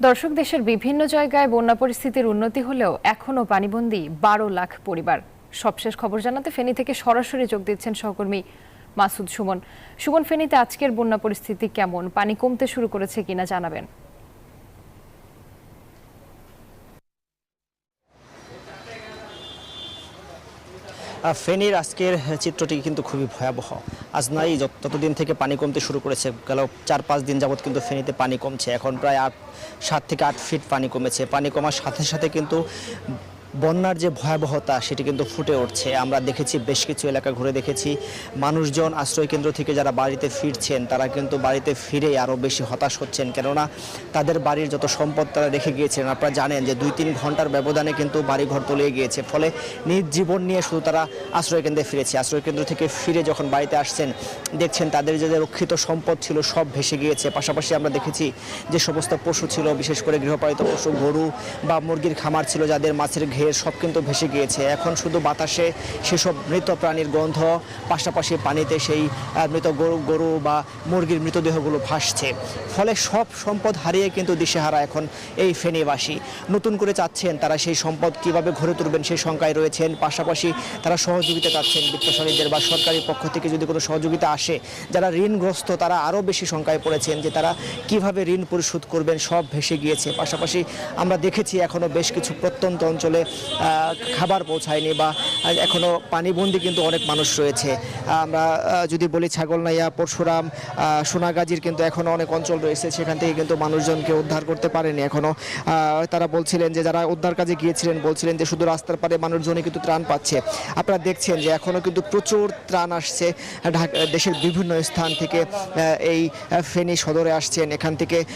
দর্শক, দেশের বিভিন্ন জায়গায় বন্যা পরিস্থিতির উন্নতি হলেও এখনও পানিবন্দী বারো লাখ পরিবার। সবশেষ খবর জানাতে ফেনী থেকে সরাসরি যোগ দিচ্ছেন সহকর্মী মাসুদ সুমন। সুমন, ফেনীতে আজকের বন্যা পরিস্থিতি কেমন? পানি কমতে শুরু করেছে কিনা জানাবেন। ফেনীর আজকের চিত্রটি কিন্তু খুবই ভয়াবহ। আজ নাই ততদিন থেকে পানি কমতে শুরু করেছে। গেল চার, পাঁচ দিন যাবত কিন্তু ফেনীতে পানি কমছে। এখন প্রায় আট, সাত থেকে আট ফিট পানি কমেছে। পানি কমার সাথে সাথে কিন্তু বন্যার যে ভয়াবহতা সেটি কিন্তু ফুটে উঠছে। আমরা দেখেছি বেশ কিছু এলাকা ঘুরে দেখেছি। মানুষজন আশ্রয় কেন্দ্র থেকে যারা বাড়িতে ফিরছেন, তারা কিন্তু বাড়িতে ফিরে আরও বেশি হতাশ হচ্ছেন। কেননা তাদের বাড়ির যত সম্পদ তারা রেখে গিয়েছিলেন আপনারা জানেন যে দুই তিন ঘণ্টার ব্যবধানে কিন্তু বাড়ি ঘর তলিয়ে গিয়েছে। ফলে নিজ জীবন নিয়ে শুধু তারা আশ্রয় কেন্দ্রে ফিরেছে। আশ্রয় কেন্দ্র থেকে ফিরে যখন বাড়িতে আসছেন, দেখছেন তাদের যে রক্ষিত সম্পদ ছিল সব ভেসে গিয়েছে। পাশাপাশি আমরা দেখেছি যে সমস্ত পশু ছিল, বিশেষ করে গৃহপালিত পশু, গরু বা মুরগির খামার ছিল যাদের মাছের ঘের সব কিন্তু ভেসে গিয়েছে। এখন শুধু বাতাসে সেসব মৃত প্রাণীর গন্ধ, পাশাপাশি পানিতে সেই মৃত গরু গরু বা মুরগির মৃতদেহগুলো ভাসছে। ফলে সব সম্পদ হারিয়ে কিন্তু দিশেহারা এখন এই ফেনীবাসী। নতুন করে চাচ্ছেন তারা সেই সম্পদ কীভাবে ঘরে তুলবেন সেই শঙ্কায় রয়েছেন। পাশাপাশি তারা সহযোগিতা চাচ্ছেন বিত্তশালীদের বা সরকারি পক্ষ থেকে যদি কোনো সহযোগিতা আসে, যারা ঋণগ্রস্ত তারা আরও বেশি সংখ্যায় পড়েছেন যে তারা কীভাবে ঋণ পরিশোধ করবেন, সব ভেসে গিয়েছে। পাশাপাশি আমরা দেখেছি এখনও বেশ কিছু প্রত্যন্ত অঞ্চলে খাবার পৌঁছায়নি বা এখনও পানিবন্দি কিন্তু অনেক মানুষ রয়েছে। আমরা যদি বলি ছাগলনাইয়া, পরশুরাম সোনাগাজীর কিন্তু এখনও অনেক অঞ্চল রয়েছে। সেখান থেকে কিন্তু মানুষজনকে উদ্ধার করতে পারেনি এখনও তারা বলছিলেন যে, যারা উদ্ধার কাজে গিয়েছিলেন, বলছিলেন যে, শুধু রাস্তার পারে মানুষজনই কিন্তু ত্রাণ পাচ্ছে। আপনারা দেখছেন যে এখনও কিন্তু প্রচুর ত্রাণ আসছে। দেশের বিভিন্ন স্থান থেকে এই ফেনী সদরে আসছেন। এখান থেকে